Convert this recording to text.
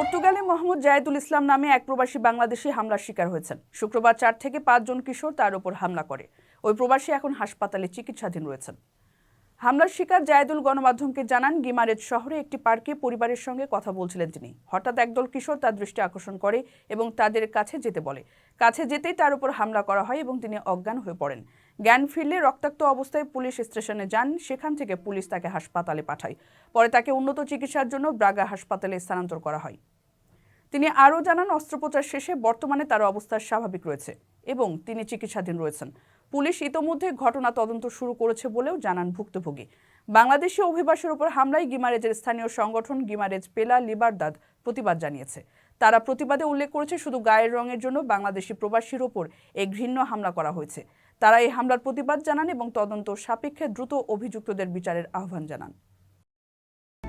মোহাম্মদ জায়েদুল ইসলাম নামে এক প্রবাসী বাংলাদেশি হামলার শিকার হয়েছেন। শুক্রবার চার থেকে পাঁচজন কিশোর তার উপর হামলা করে। ওই প্রবাসী এখন হাসপাতালে চিকিৎসাধীন রয়েছেন। হামলার শিকার জায়েদুল গণমাধ্যমকে জানান, গিমারেজ শহরে একটি পার্কে পরিবারের সঙ্গে কথা বলছিলেন তিনি। হঠাৎ একদল কিশোর তার দৃষ্টি আকর্ষণ করে এবং তাদের কাছে যেতে বলে। কাছে যেতেই তার উপর হামলা করা হয় এবং তিনি অজ্ঞান হয়ে পড়েন। জ্ঞান ফিরলে রক্তাক্ত অবস্থায় পুলিশ স্টেশনে যান, সেখান থেকে পুলিশ তাকে হাসপাতালে পাঠায়। পরে তাকে উন্নত চিকিৎসার জন্য ব্রাগা হাসপাতালে স্থানান্তর করা হয়। তিনি আরও জানান, অস্ত্রোপচার শেষে বর্তমানে তার অবস্থা স্বাভাবিক রয়েছে এবং তিনি চিকিৎসাধীন রয়েছেন। পুলিশ ইতোমধ্যে ঘটনা তদন্ত শুরু করেছে বলেও জানান ভুক্তভোগী। বাংলাদেশি অভিবাসীর উপর হামলায় গিমারেজের স্থানীয় সংগঠন গিমারেজ পেলা লিবারদাদ প্রতিবাদ জানিয়েছে। তারা প্রতিবাদে উল্লেখ করেছে, শুধু গায়ের রঙের জন্য বাংলাদেশি প্রবাসীর ওপর এই ঘৃণ্য হামলা করা হয়েছে। তারা এই হামলার প্রতিবাদ জানান এবং তদন্ত সাপেক্ষে দ্রুত অভিযুক্তদের বিচারের আহ্বান জানান।